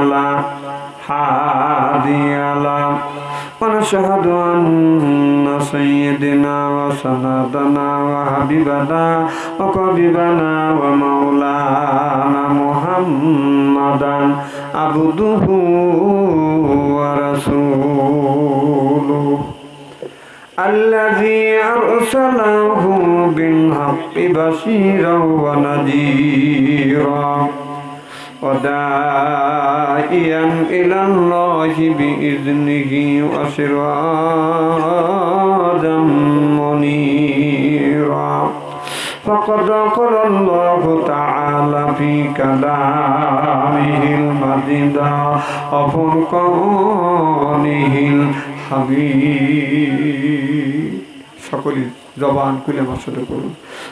لا هادي له ونشهد أن سيدنا وسندنا وحبيبنا وقربنا ومولانا محمدا عبده ورسوله الذي أرسله بالحق بشيرا ونذيرا وداعيا إلى الله بإذنه وسراجا منيرا فقد قال الله تعالى في كلامه المجيد وفرقانه الحميد সকলেই জবান খুলে আমার সাথে করুন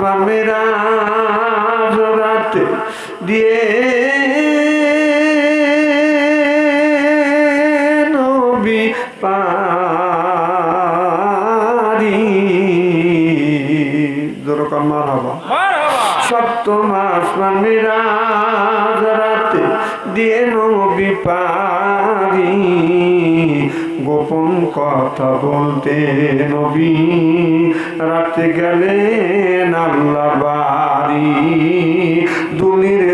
বা মেরা রাতে দিয়ে নবী পারি। যেরকম মার হবা সপ্তম আসমান রাতে দিয়ে নবী পারি। গোপন কথা বলতে নবী রাতে গেলে নাল্লা বাড়ি দুলির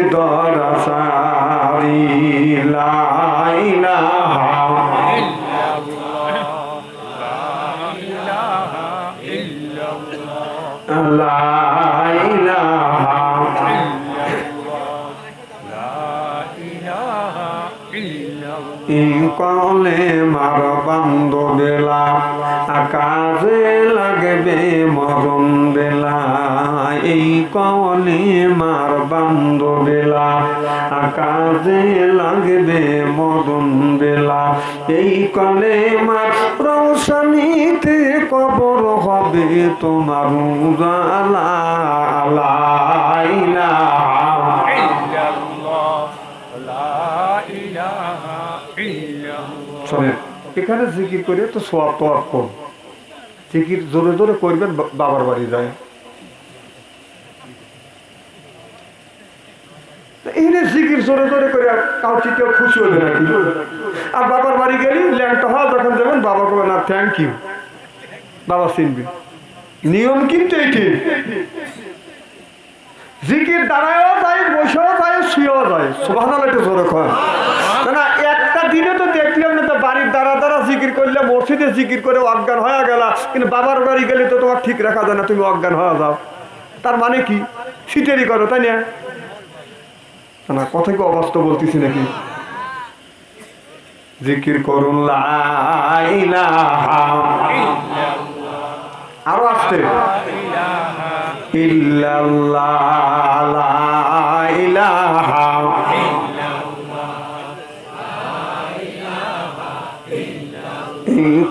কলে মার বান্ধ বেলা আকাশে লাগবে মরণ বেলা। এই কলে মার বান্ধ বেলা আকাশে লাগবে মরণ বেলা। এই কলে মার রৌশনীতে কবর হবে তোমার উজালা আলাইলা এখানে জিকির করে তো সোয়াব তোয়াব কম জিকির জোরে জোরে করবেন বাবার বাড়ি যায়। এনে জিকির জোরে জোরে করে কাউকে কেউ খুশি হবে নাকি আর বাবার বাড়ি গেলি ল্যাংটা হওয়া যখন যাবেন বাবা না থ্যাংক ইউ বাবা চিনবি। নিয়ম কিন্তু এটি জিকির দাঁড়ায়ও যায়, বসেও যায়, শুয়েও যায়। একটু জোরে কয় না একটা দিনে তো দেখলাম না তো বাড়ির দ্বারা দ্বারা জিকির মসজিদে জিকির করে অজ্ঞান হয়ে গেল। কিন্তু বাবার বাড়ি গেলে তো তোমার ঠিক রাখা যায় না, তুমি অজ্ঞান হয়ে যাও। তার মানে কি? সিটেরই করো, তাই না? না, কথা কি অবাস্তব বলতেছি নাকি? জিকির করুন আরও আসতে। ইল্লাল্লাহ ইলাহা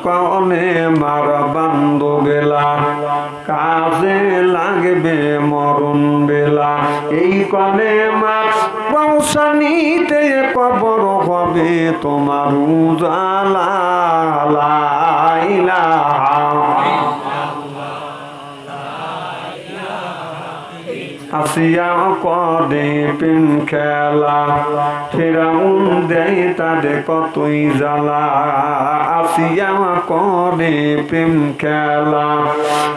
এই মারা বান্ধ বেলা কাজে লাগবে মরণ বেলা। এই কনে মার পৌঁছানিতে কবর হবে তোমার উজালা আসিয়া করে পিন খেলা। ফেরাউন দেয় তাদের কতই জ্বালা। আসিয়া করে প্রেম খেলা।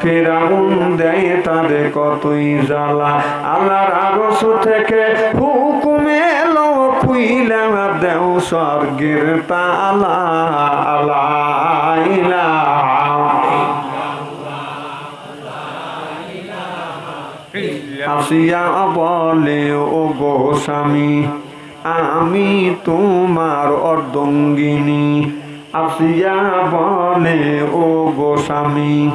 ফেরাউন দেয় তাদের কতই জ্বালা। আল্লাহর আরস থেকে হুকুমে লো খুইলা দেও স্বর্গের তালা। আল্লাহ আসিয়া বলে, ও গো স্বামী, আমি তোমার অর্ধঙ্গিনী। আসিয়া বলে, ও গো স্বামী,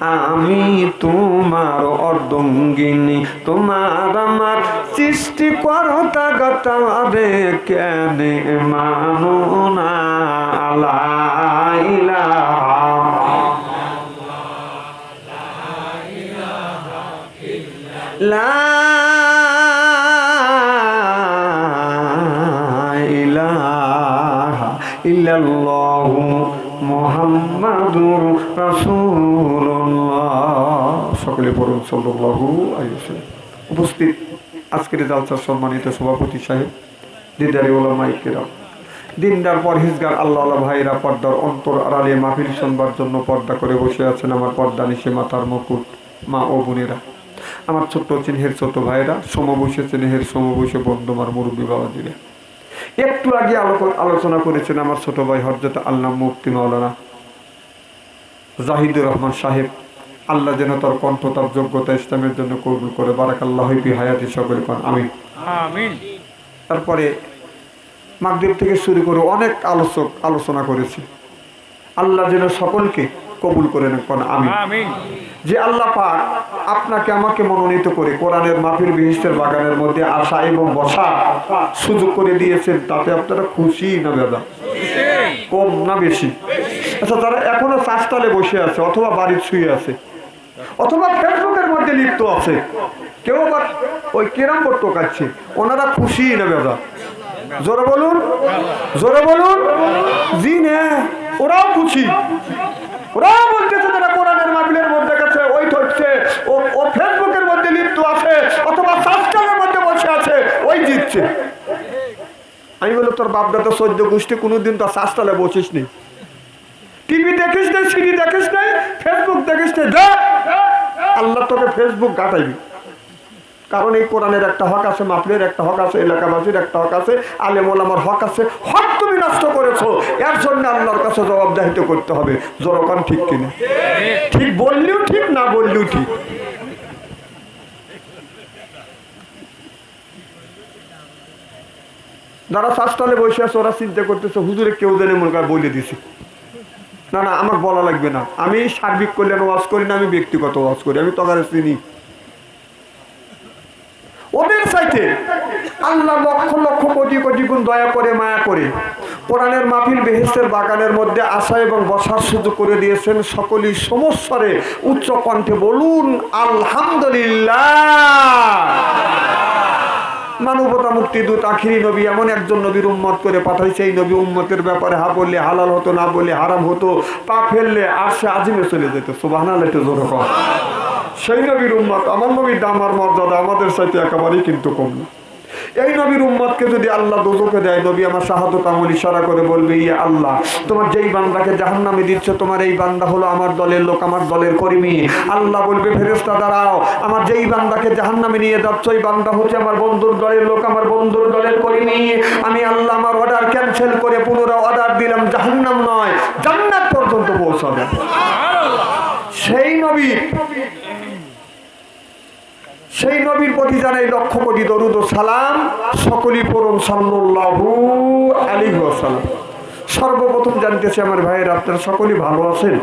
আমি তোমার অর্ধঙ্গিনী। তোমার আমার সৃষ্টি করতা গতারে কেন? মানো না আলাইলা ইল্লাল্লাহু মুহাম্মাদুর রাসূলুল্লাহ। সকলে পড়ুন, সাল্লাল্লাহু আলাইহি ওয়াসাল্লাম। উপস্থিত আজকের জালসার সম্মানিত সভাপতি সাহেব, দিদারি ওলামাই কেরাম। দিনদার পরহেজগার আল্লাহ আল্লাহ ভাইরা পর্দার অন্তর আড়ালে মাহফিল শুনবার জন্য পর্দা করে বসে আছেন আমার পর্দা নিশে মাথার মুকুট, মা ও বোনেরা। আমার ছোট্ট চিহ্নের ছোট ভাইরা সমবসে চিহ্নের সমবসে বন্ধু আমার মুরব্বী বাবা দিলে একটু আগে আলোচনা করেছেন আমার ছোট ভাই হরজত আল্লাহ মুফতি মাওলানা জাহিদুর রহমান সাহেব। আল্লাহ যেন তার কণ্ঠ তার যোগ্যতা ইসলামের জন্য কবুল করে। বারাক আল্লাহ হায়াতি সকল কন আমি তারপরে মাগদেব থেকে শুরু করে অনেক আলোচক আলোচনা করেছে। আল্লাহ যেন সকলকে কবুল করে নেন কোন আমি যে আল্লাহ পাক আপনাকে আমাকে মনোনীত করে কোরআনের মাফির বিহিষ্টের বাগানের মধ্যে আসা এবং বসা সুযোগ করে দিয়েছেন তাতে আপনারা খুশি না দাদা কম না বেশি? আচ্ছা তারা এখনও চাষতলে বসে আছে অথবা বাড়ির শুয়ে আছে অথবা ফেসবুকের মধ্যে লিপ্ত আছে কেউ আবার ওই কেরাম বোর্ড টোকাচ্ছে ওনারা খুশি না দাদা জোরে বলুন জোরে বলুন। জি না ওরাও খুশি। মাহফিলের মধ্যে ও ফেসবুকের মধ্যে লিপ্ত আছে, অথবা মধ্যে বসে আছে, ওই জিতছে। আমি তোর সহ্য গোষ্ঠী বসিস টিভি দেখিস দেখিস ফেসবুক দেখিস আল্লাহ তোকে ফেসবুক গাটাইবি কারণ এই কোরআনের একটা হক আছে মাপলের একটা হক আছে, এলাকাবাসীর একটা হক আছে আলেমল আমার হক আছে, হক তুমি নষ্ট করেছ। এর জন্য আল্লাহর কাছে জবাবদাহিত করতে হবে। জনগণ ঠিক কিনা? ঠিক বললেও ঠিক, না বললেও ঠিক। যারা শাসতলে বসে আছে, ওরা চিন্তা করতেছে, হুজুরে কেউ জানে মনে করে বলে দিছি। না না, আমার বলা লাগবে না। আমি সার্বিক কল্যাণ ওয়াজ করি না, আমি ব্যক্তিগত ওয়াজ করি, আমি তখন চিনি সাইতে আল্লাহ লক্ষ লক্ষ কোটি কোটি গুণ দয়া করে, মায়া করে কোরআনের মাহফিল বেহেস্তের বাগানের মধ্যে আসা এবং বসার সুযোগ করে দিয়েছেন সকলেই সমস্যারে উচ্চ কণ্ঠে বলুন, আলহামদুলিল্লাহ। মানবতা মুক্তি দূত আখিরি নবী, এমন একজন নবীর উম্মত করে পাঠাইছে। এই নবী উম্মতের ব্যাপারে হা বললে হালাল হতো, না বললে হারাম হতো, পা ফেললে আর সে আজিমে চলে যেত। সুবাহ জোর সেই নবীর উম্মত আমার নবীর দাম আর মর্যাদা আমাদের সাথে একেবারেই কিন্তু কম না। এই নবীর উম্মতকে যদি আল্লাহ দোজকে দেয় নবী আমার শাহাদত আমল ইশারা করে বলবে ইয়ে আল্লাহ তোমার যেই বান্দাকে জাহান নামে দিচ্ছ তোমার এই বান্দা হলো আমার দলের লোক আমার দলের কর্মী। আল্লাহ বলবে ফেরেস্তা দাঁড়াও আমার যেই বান্দাকে জাহান নামে নিয়ে যাচ্ছ ওই বান্দা হচ্ছে আমার বন্ধুর দলের লোক আমার বন্ধুর দলের কর্মী। আমি আল্লাহ আমার অর্ডার ক্যান্সেল করে পুনরায় অর্ডার দিলাম জাহান্নাম নয় জান্নাত পর্যন্ত পৌঁছাবে। সেই নবী সেই নবীর প্রতি জানাই লক্ষ কোটি দরুদ সালাম। সকলই পরম সাল্লু আলী সালাম সর্বপ্রথম জানতেছি আমার ভাইয়ের, আপনারা সকলেই ভালো আছেন?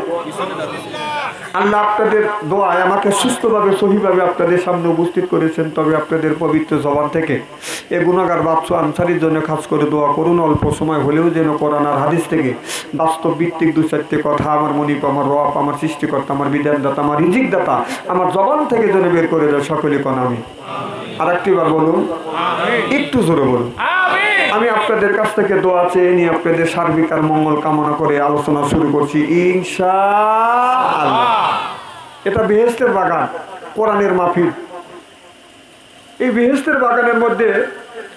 আল্লাহ আপনাদের দোয়ায় আমাকে সুস্থভাবে, সহিভাবে আপনাদের সামনে উপস্থিত করেছেন। তবে আপনাদের পবিত্র জবান থেকে এ গুণাগার বাদশু আনসারির জন্য খাস করে দোয়া করুন। অল্প সময় হলেও যেন কোরআন আর হাদিস থেকে বাস্তব ভিত্তিক দু চারটে কথা আমার মনিপ আমার রব, আমার সৃষ্টিকর্তা, আমার বিধানদাতা, আমার রিজিকদাতা, আমার জবান থেকে যেন বের করে দেয় সকলে কোন আমি। আর একটিবার বলুন, একটু জোরে বলুন। আমি আপনাদের কাছ থেকে দোয়া চেয়ে নিয়ে আপনাদের সার্বিক আর মঙ্গল কামনা করে আলোচনা শুরু করছি ইনশা এটা বেহেস্তের বাগান, কোরআনের মাহফিল। এই বেহেস্তের বাগানের মধ্যে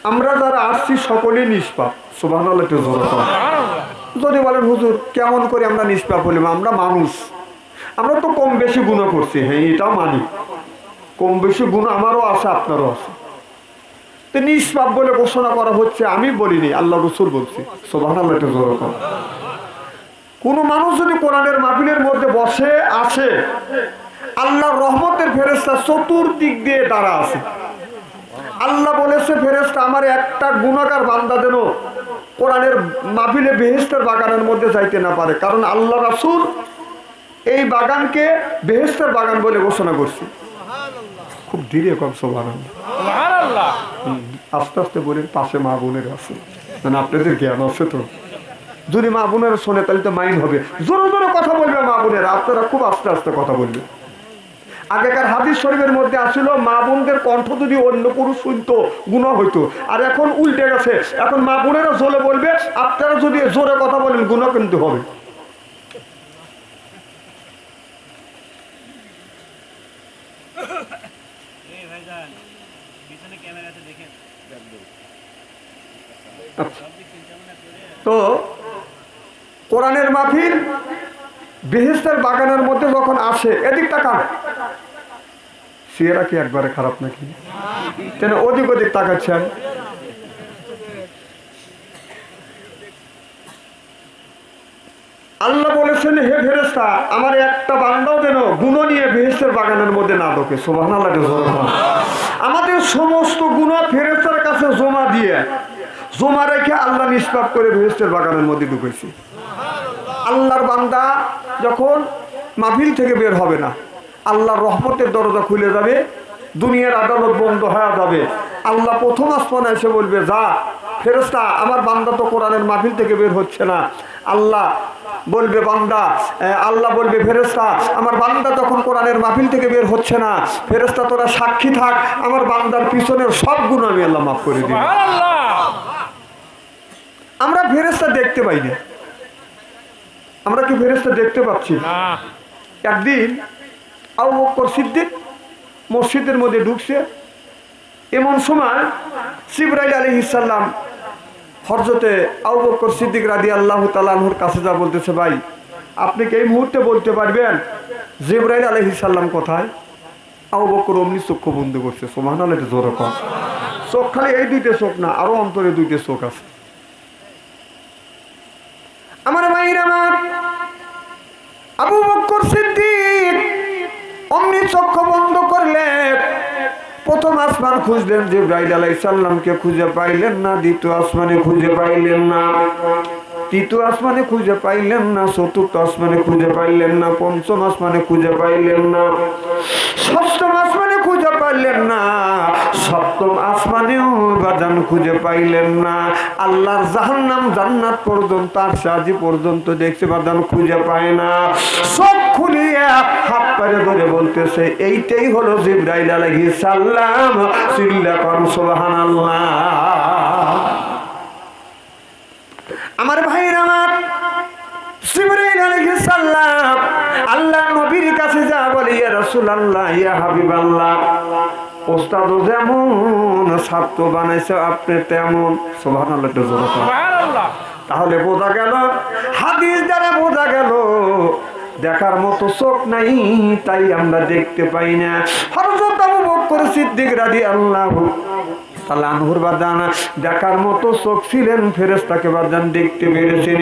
আমরা যারা আসছি, সকলেই নিষ্পাপ। সুবাহ যদি বলেন, হুজুর, কেমন করে আমরা নিষ্পাপ হলাম? আমরা মানুষ। আমরা তো কম বেশি গুণ করছি। হ্যাঁ এটাও মানি। কম বেশি গুণ আমারও আছে, আপনারও আছে। নিষ্পাপ বলে ঘোষণা করা হচ্ছে, আমি বলিনি, আল্লাহ রসুল বলছি। কর। কোনো। মানুষ যদি কোরআনের মাহফিলের মধ্যে বসে আছে, আল্লাহর রহমতের ফেরেস্তা চতুর্দিক দিয়ে দাঁড়া আছে। আল্লাহ বলেছে ফেরেস্তা আমার একটা গুণাকার বান্দা যেন কোরআনের মাহফিলে বেহেস্তের বাগানের মধ্যে যাইতে না পারে। কারণ আল্লাহ রাসুল এই বাগানকে বেহেস্তের বাগান বলে ঘোষণা করছে। খুব ধীরে কম সোভান আস্তে আস্তে বলেন পাশে মা বোনের আছে। মানে আপনাদের জ্ঞান আছে তো। যদি মা বোনেরা শোনে তাহলে তো মাইন্ড হবে। জোরে জোরে কথা বলবে মা বোনেরা আপনারা খুব আস্তে আস্তে কথা বলবে। আগেকার হাদিস শরীফের মধ্যে আসছিল মা বোনদের কণ্ঠ যদি অন্য পুরুষ শুনতো গুণা হইতো। আর এখন উল্টে গেছে। এখন মা বোনেরা জোরে বলবে আপনারা যদি জোরে কথা বলেন গুণা কিন্তু হবে। তো কোরআনের মাহফিল বেহেস্তের বাগানের মধ্যে যখন আসে এদিক তাকান। সিয়েরা কি একবারে খারাপ নাকি? কেন ওদিক ওদিক তাকাচ্ছেন। আল্লাহ বলেছেন, হে ফেরেস্তা আমার একটা বান্দাও যেন গুণ নিয়ে বেহেস্তের বাগানের মধ্যে না ঢোকে। সোভান আল্লাহ আমাদের সমস্ত গুণ ফেরেস্তার কাছে জমা দিয়ে জমা রেখে আল্লাহ নিষ্পাপ করে বৃহস্পের বাগানের মধ্যে ঢুকেছি। আল্লাহর বান্দা যখন মাহফিল থেকে বের হবে না, আল্লাহর রহমতের দরজা খুলে যাবে, দুনিয়ার আদালত বন্ধ হয়ে যাবে। আল্লাহ প্রথম আসমানে এসে বলবে, যা ফেরস্তা আমার বান্দা তো কোরআনের মাহফিল থেকে বের হচ্ছে না। আল্লাহ বলবে বান্দা আল্লাহ বলবে ফেরেস্তা আমার বান্দা তখন কোরআনের মাহফিল থেকে বের হচ্ছে না। ফেরেস্তা তোরা সাক্ষী থাক আমার বান্দার পিছনের সব গুণ আমি আল্লাহ মাফ করে দিই আমরা ফেরেস্তা দেখতে পাই না আমরা কি ফেরেস্তা দেখতে পাচ্ছি? একদিন আবু বকর সিদ্দিক মসজিদের মধ্যে ঢুকছে। এমন সময় সিবরাইল আলী ইসাল্লাম হরজতে আবু বকর সিদ্দিক রাদি আল্লাহ তালাহুর কাছে যা বলতেছে, ভাই, আপনি কি এই মুহূর্তে বলতে পারবেন? জিব্রাইল আলহ ইসাল্লাম কোথায়? আবু বকর অমনি চক্ষু বন্ধ করছে সোমান আলহ জোর চোখ খালি এই দুইটা চোখ না, আরও অন্তরে দুইটা চোখ আছে। আমার ভাইরা আমার, আবু বকর আসমান খুঁজলেন যে ব্রাইড আলাই সাল্লামকে খুঁজে পাইলেন না, দ্বিতীয় আসমানে খুঁজে পাইলেন না। তৃতীয় আসমানে খুঁজে পাইলেন না, চতুর্থ আসমানে খুঁজে পাইলেন না, পঞ্চম আসমানে খুঁজে পাইলেন না, ষষ্ঠম আসমানে খুঁজে পাইলেন না, সপ্তম আসমানেও বাজান খুঁজে পাইলেন না। আল্লাহর জাহান্নাম জান্নাত পর্যন্ত আর সাজি পর্যন্ত দেখছে বাদান খুঁজে পায় না। সব খুলিয়া হাত পারে ধরে বলতেছে এইটাই হলো জিব্রাইল আলাইহিস সালাম। চিল্লা কর সুবহানাল্লাহ। আমার ভাইয়ের আমার জিবরাইল আলাইহিস সালাম আল্লাহ নবীর কাছে যা বলে ইয়া রাসূলুল্লাহ ইয়া হাবিবাল্লাহ। ওস্তাদ যেমন ছাত্র বানাইছে আপনি তেমন। সুবহানাল্লাহ একটু জোরে বলো। তাহলে বোঝা গেল হাদিস দ্বারা বোঝা গেল দেখার মতো চোখ নাই, তাই আমরা দেখতে পাই না। হরজত সিদ্দিক রাজি আল্লাহ দেখার মতো চোখ ছিলেন ফেরেস্তাকে বাদান দেখতে পেরেছেন।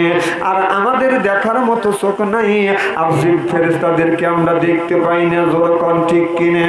আর আমাদের দেখার মতো চোখ নাই আর ফেরেস্তাদেরকে আমরা দেখতে পাই না জোর ঠিক কিনে।